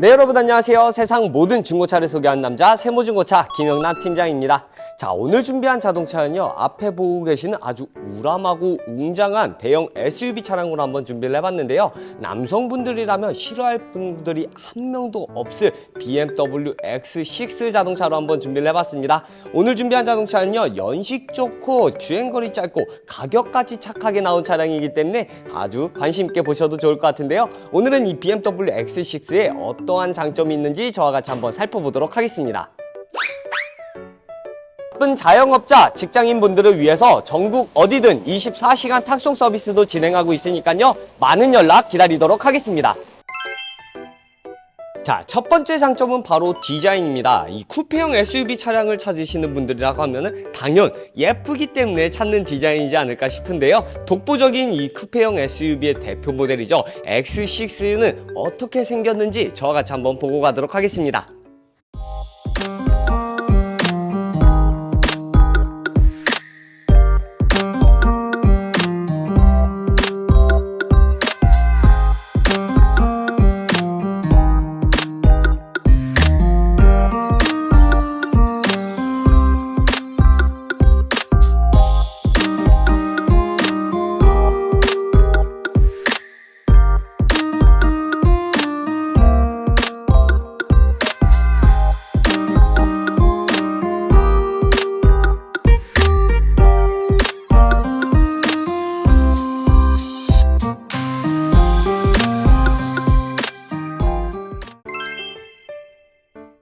네 여러분 안녕하세요. 세상 모든 중고차를 소개한 남자 세모중고차 김영란 팀장입니다. 자 오늘 준비한 자동차는요 앞에 보고 계시는 아주 우람하고 웅장한 대형 SUV 차량으로 한번 준비를 해봤는데요. 남성분들이라면 싫어할 분들이 한 명도 없을 BMW X6 자동차로 한번 준비를 해봤습니다. 오늘 준비한 자동차는요 연식 좋고 주행거리 짧고 가격까지 착하게 나온 차량이기 때문에 아주 관심 있게 보셔도 좋을 것 같은데요. 오늘은 이 BMW X6에 어떠한 장점이 있는지 저와 같이 한번 살펴보도록 하겠습니다 바쁜 자영업자, 직장인 분들을 위해서 전국 어디든 24시간 탁송 서비스도 진행하고 있으니까요. 많은 연락 기다리도록 하겠습니다. 자, 첫 번째 장점은 바로 디자인입니다. 이 쿠페형 SUV 차량을 찾으시는 분들이라고 하면은 당연 예쁘기 때문에 찾는 디자인이지 않을까 싶은데요. 독보적인 이 쿠페형 SUV의 대표 모델이죠. X6는 어떻게 생겼는지 저와 같이 한번 보고 가도록 하겠습니다.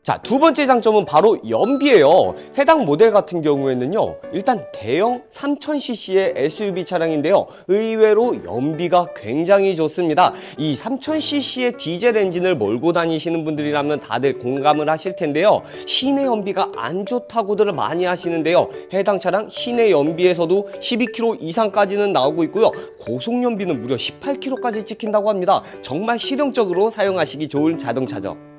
자, 두 번째 장점은 바로 연비예요. 해당 모델 같은 경우에는요. 일단 대형 3000cc의 SUV 차량인데요. 의외로 연비가 굉장히 좋습니다. 이 3000cc의 디젤 엔진을 몰고 다니시는 분들이라면 다들 공감을 하실 텐데요. 시내 연비가 안 좋다고들 많이 하시는데요. 해당 차량 시내 연비에서도 12km 이상까지는 나오고 있고요. 고속 연비는 무려 18km까지 찍힌다고 합니다. 정말 실용적으로 사용하시기 좋은 자동차죠.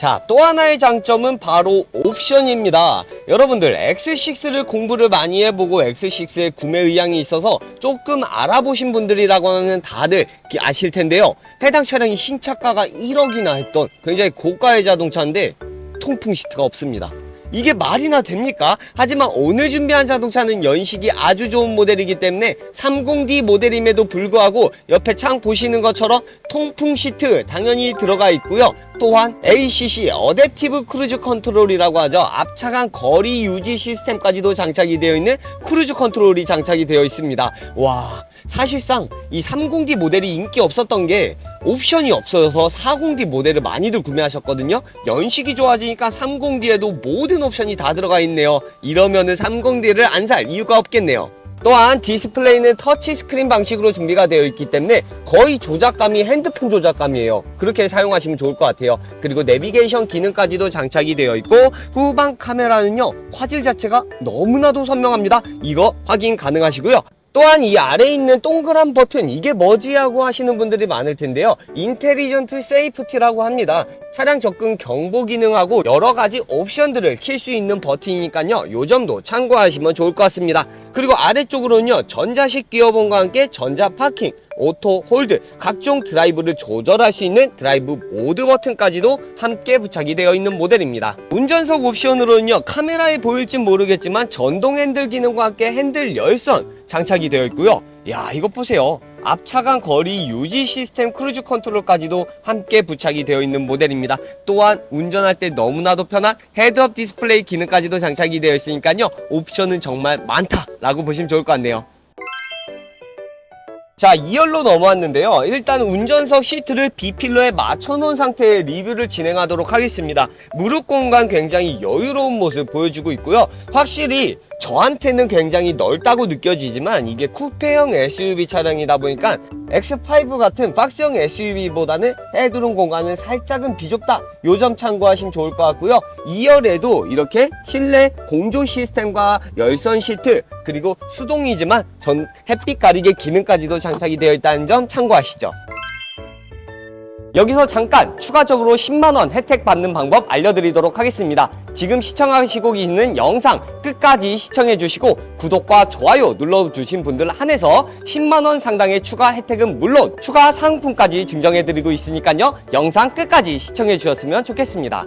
자, 또 하나의 장점은 바로 옵션입니다. 여러분들, X6를 공부를 많이 해보고 X6의 구매 의향이 있어서 조금 알아보신 분들이라고 하면 다들 아실 텐데요. 해당 차량이 신차가가 1억이나 했던 굉장히 고가의 자동차인데 통풍 시트가 없습니다. 이게 말이나 됩니까? 하지만 오늘 준비한 자동차는 연식이 아주 좋은 모델이기 때문에 30D 모델임에도 불구하고 옆에 창 보시는 것처럼 통풍 시트 당연히 들어가 있고요. 또한 ACC 어댑티브 크루즈 컨트롤이라고 하죠. 앞차간 거리 유지 시스템까지도 장착이 되어 있는 크루즈 컨트롤이 장착이 되어 있습니다. 와, 사실상 이 30D 모델이 인기 없었던 게 옵션이 없어서 40D 모델을 많이들 구매하셨거든요. 연식이 좋아지니까 30D에도 모든 옵션이 다 들어가 있네요. 이러면은 30D를 안 살 이유가 없겠네요. 또한 디스플레이는 터치 스크린 방식으로 준비가 되어 있기 때문에 거의 조작감이 핸드폰 조작감이에요. 그렇게 사용하시면 좋을 것 같아요. 그리고 내비게이션 기능까지도 장착이 되어 있고 후방 카메라는요 화질 자체가 너무나도 선명합니다. 이거 확인 가능하시고요. 또한 이 아래에 있는 동그란 버튼 이게 뭐지 하고 하시는 분들이 많을 텐데요. 인텔리전트 세이프티라고 합니다. 차량 접근 경보 기능하고 여러 가지 옵션들을 킬 수 있는 버튼이니까요. 요 점도 참고하시면 좋을 것 같습니다 그리고 아래쪽으로는요 전자식 기어봉과 함께 전자 파킹 오토 홀드 각종 드라이브를 조절할 수 있는 드라이브 모드 버튼까지도 함께 부착이 되어 있는 모델입니다. 운전석 옵션으로는요 카메라에 보일진 모르겠지만 전동 핸들 기능과 함께 핸들 열선 장착이 되어 있고요. 야 이것 보세요 앞차간 거리 유지 시스템 크루즈 컨트롤까지도 함께 부착이 되어 있는 모델입니다. 또한 운전할 때 너무나도 편한 헤드업 디스플레이 기능까지도 장착이 되어 있으니까요. 옵션은 정말 많다라고 보시면 좋을 것 같네요 자 2열로 넘어왔는데요. 일단 운전석 시트를 B필러에 맞춰놓은 상태의 리뷰를 진행하도록 하겠습니다. 무릎 공간 굉장히 여유로운 모습 보여주고 있고요. 확실히 저한테는 굉장히 넓다고 느껴지지만 이게 쿠페형 SUV 차량이다 보니까 X5 같은 박스형 SUV보다는 헤드룸 공간은 살짝은 비좁다. 요 점 참고하시면 좋을 것 같고요. 2열에도 이렇게 실내 공조 시스템과 열선 시트 그리고 수동이지만 전 햇빛 가리개 기능까지도 장착이 되어 있다는 점 참고하시죠 여기서 잠깐 추가적으로 10만원 혜택 받는 방법 알려드리도록 하겠습니다. 지금 시청하시고 있는 영상 끝까지 시청해주시고 구독과 좋아요 눌러주신 분들 한해서 10만원 상당의 추가 혜택은 물론 추가 상품까지 증정해드리고 있으니까요. 영상 끝까지 시청해주셨으면 좋겠습니다.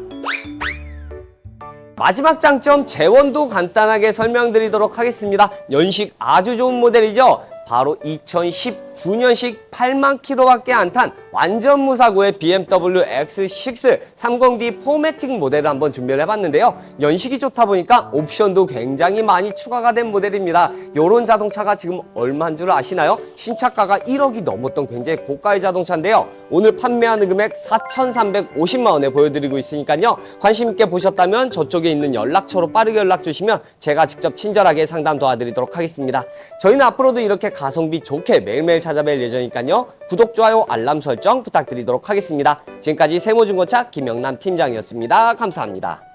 마지막 장점 재원도 간단하게 설명드리도록 하겠습니다. 연식 아주 좋은 모델이죠. 바로 2019년식 8만 킬로밖에 안 탄 완전 무사고의 BMW X6 30D 포매틱 모델을 한번 준비를 해봤는데요. 연식이 좋다 보니까 옵션도 굉장히 많이 추가가 된 모델입니다. 이런 자동차가 지금 얼마인 줄 아시나요? 신차가가 1억이 넘었던 굉장히 고가의 자동차인데요. 오늘 판매하는 금액 4,350만 원에 보여드리고 있으니까요. 관심 있게 보셨다면 저쪽에 있는 연락처로 빠르게 연락 주시면 제가 직접 친절하게 상담 도와드리도록 하겠습니다. 저희는 앞으로도 이렇게 가성비 좋게 매일매일 찾아뵐 예정이니까요. 구독, 좋아요, 알람 설정 부탁드리도록 하겠습니다. 지금까지 세모중고차 김영남 팀장이었습니다. 감사합니다.